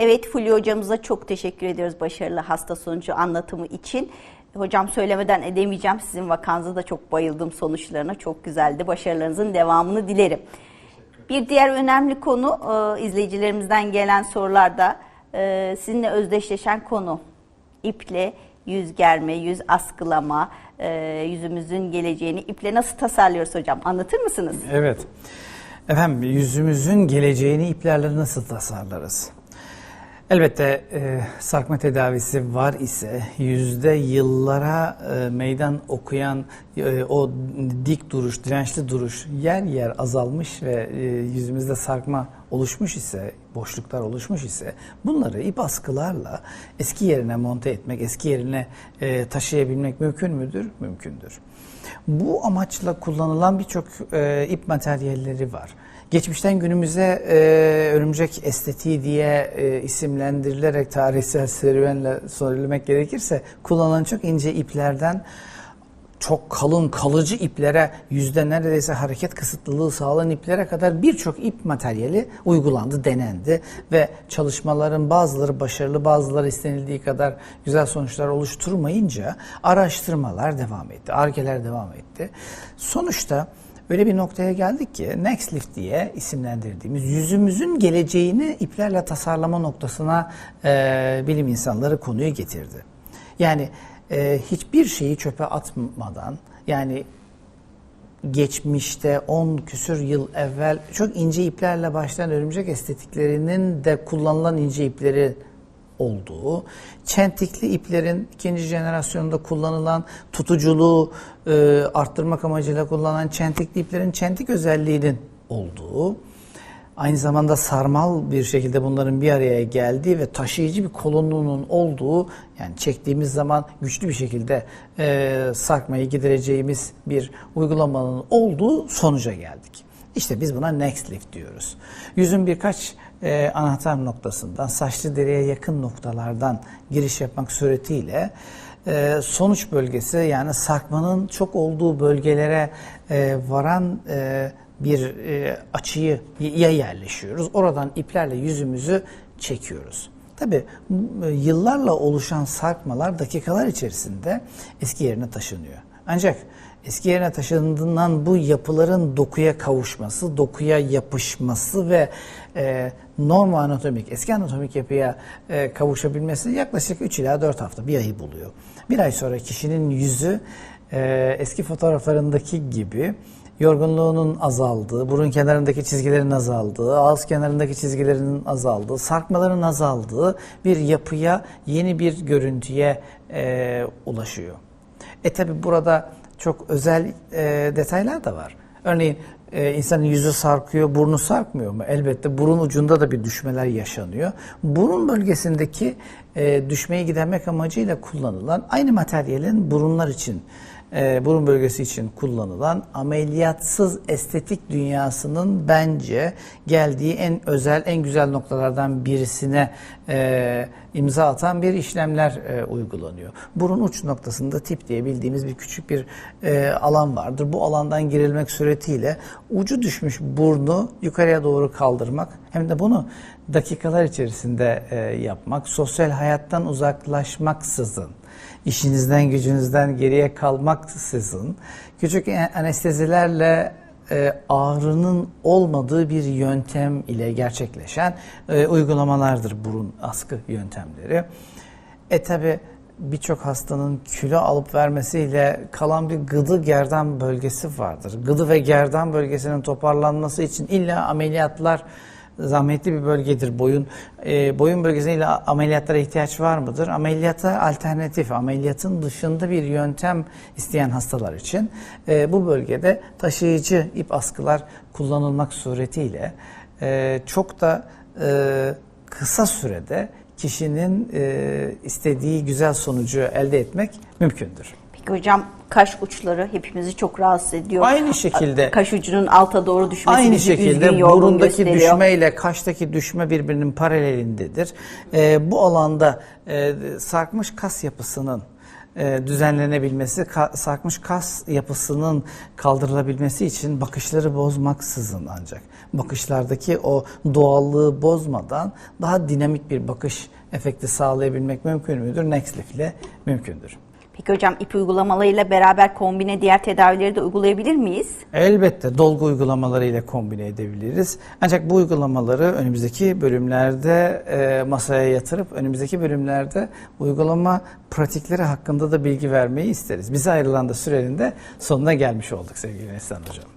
Evet Fulya hocamıza çok teşekkür ediyoruz başarılı hasta sonucu anlatımı için. Hocam söylemeden edemeyeceğim. Sizin vakanıza da çok bayıldım sonuçlarına. Çok güzeldi. Başarılarınızın devamını dilerim. Bir diğer önemli konu e, izleyicilerimizden gelen sorularda e, sizinle özdeşleşen konu iple yüz germe, yüz askılama, e, yüzümüzün geleceğini iple nasıl tasarlıyoruz hocam? Anlatır mısınız? Evet. Efendim yüzümüzün geleceğini iplerle nasıl tasarlarız? Elbette e, sarkma tedavisi var ise yüzde yıllara e, meydan okuyan e, o dik duruş, dirençli duruş yer yer azalmış ve e, yüzümüzde sarkma oluşmuş ise, boşluklar oluşmuş ise bunları ip askılarla eski yerine monte etmek, eski yerine e, taşıyabilmek mümkün müdür? Mümkündür. Bu amaçla kullanılan birçok e, ip materyalleri var. Geçmişten günümüze e, örümcek estetiği diye e, isimlendirilerek tarihsel serüvenle söylemek gerekirse kullanılan çok ince iplerden çok kalın kalıcı iplere yüzde neredeyse hareket kısıtlılığı sağlayan iplere kadar birçok ip materyali uygulandı, denendi ve çalışmaların bazıları başarılı bazıları istenildiği kadar güzel sonuçlar oluşturmayınca araştırmalar devam etti, argeler devam etti. Sonuçta öyle bir noktaya geldik ki Next Lift diye isimlendirdiğimiz yüzümüzün geleceğini iplerle tasarlama noktasına e, bilim insanları konuyu getirdi. Yani e, hiçbir şeyi çöpe atmadan yani geçmişte 10 küsür yıl evvel çok ince iplerle başlayan örümcek estetiklerinin de kullanılan ince ipleri olduğu, çentikli iplerin ikinci jenerasyonda kullanılan tutuculuğu e, arttırmak amacıyla kullanılan çentikli iplerin çentik özelliğinin olduğu, aynı zamanda sarmal bir şekilde bunların bir araya geldiği ve taşıyıcı bir kolonluğunun olduğu yani çektiğimiz zaman güçlü bir şekilde e, sarkmayı gidereceğimiz bir uygulamanın olduğu sonuca geldik. İşte biz buna next lift diyoruz. Yüzün birkaç e, anahtar noktasından, saçlı deriye yakın noktalardan giriş yapmak suretiyle e, sonuç bölgesi yani sarkmanın çok olduğu bölgelere e, varan e, bir e, açıyı ya yerleşiyoruz. Oradan iplerle yüzümüzü çekiyoruz. Tabi yıllarla oluşan sarkmalar dakikalar içerisinde eski yerine taşınıyor. Ancak eski yerine taşındığından bu yapıların dokuya kavuşması, dokuya yapışması ve e, normal anatomik, eski anatomik yapıya e, kavuşabilmesi yaklaşık 3 ila 4 hafta, bir ayı buluyor. Bir ay sonra kişinin yüzü e, eski fotoğraflarındaki gibi yorgunluğunun azaldığı, burun kenarındaki çizgilerin azaldığı, ağız kenarındaki çizgilerinin azaldığı, sarkmaların azaldığı bir yapıya, yeni bir görüntüye e, ulaşıyor. E tabi burada çok özel e, detaylar da var. Örneğin e, insanın yüzü sarkıyor, burnu sarkmıyor mu? Elbette burun ucunda da bir düşmeler yaşanıyor. Burun bölgesindeki e, düşmeyi gidermek amacıyla kullanılan aynı materyalin burunlar için e, burun bölgesi için kullanılan ameliyatsız estetik dünyasının bence geldiği en özel, en güzel noktalardan birisine e, imza atan bir işlemler e, uygulanıyor. Burun uç noktasında tip diye bildiğimiz bir küçük bir e, alan vardır. Bu alandan girilmek suretiyle ucu düşmüş burnu yukarıya doğru kaldırmak hem de bunu dakikalar içerisinde e, yapmak, sosyal hayattan uzaklaşmaksızın işinizden gücünüzden geriye kalmaksızın küçük anestezilerle e, ağrının olmadığı bir yöntem ile gerçekleşen e, uygulamalardır burun askı yöntemleri. E tabi birçok hastanın kilo alıp vermesiyle kalan bir gıdı gerdan bölgesi vardır. Gıdı ve gerdan bölgesinin toparlanması için illa ameliyatlar zahmetli bir bölgedir boyun. E, boyun bölgesiyle ameliyatlara ihtiyaç var mıdır? Ameliyata alternatif, ameliyatın dışında bir yöntem isteyen hastalar için e, bu bölgede taşıyıcı ip askılar kullanılmak suretiyle e, çok da e, kısa sürede kişinin e, istediği güzel sonucu elde etmek mümkündür. Peki hocam kaş uçları hepimizi çok rahatsız ediyor. Aynı şekilde kaş ucunun alta doğru düşmesi Aynı bizi şekilde burundaki gösteriyor. düşme ile kaştaki düşme birbirinin paralelindedir. Ee, bu alanda e, sarkmış kas yapısının e, düzenlenebilmesi, ka- sarkmış kas yapısının kaldırılabilmesi için bakışları bozmaksızın ancak bakışlardaki o doğallığı bozmadan daha dinamik bir bakış efekti sağlayabilmek mümkün müdür? Nextleaf ile mümkündür. Peki hocam ip uygulamalarıyla beraber kombine diğer tedavileri de uygulayabilir miyiz? Elbette dolgu uygulamaları ile kombine edebiliriz. Ancak bu uygulamaları önümüzdeki bölümlerde e, masaya yatırıp önümüzdeki bölümlerde uygulama pratikleri hakkında da bilgi vermeyi isteriz. Bize ayrılan da sürenin de sonuna gelmiş olduk sevgili Neslihan Hocam.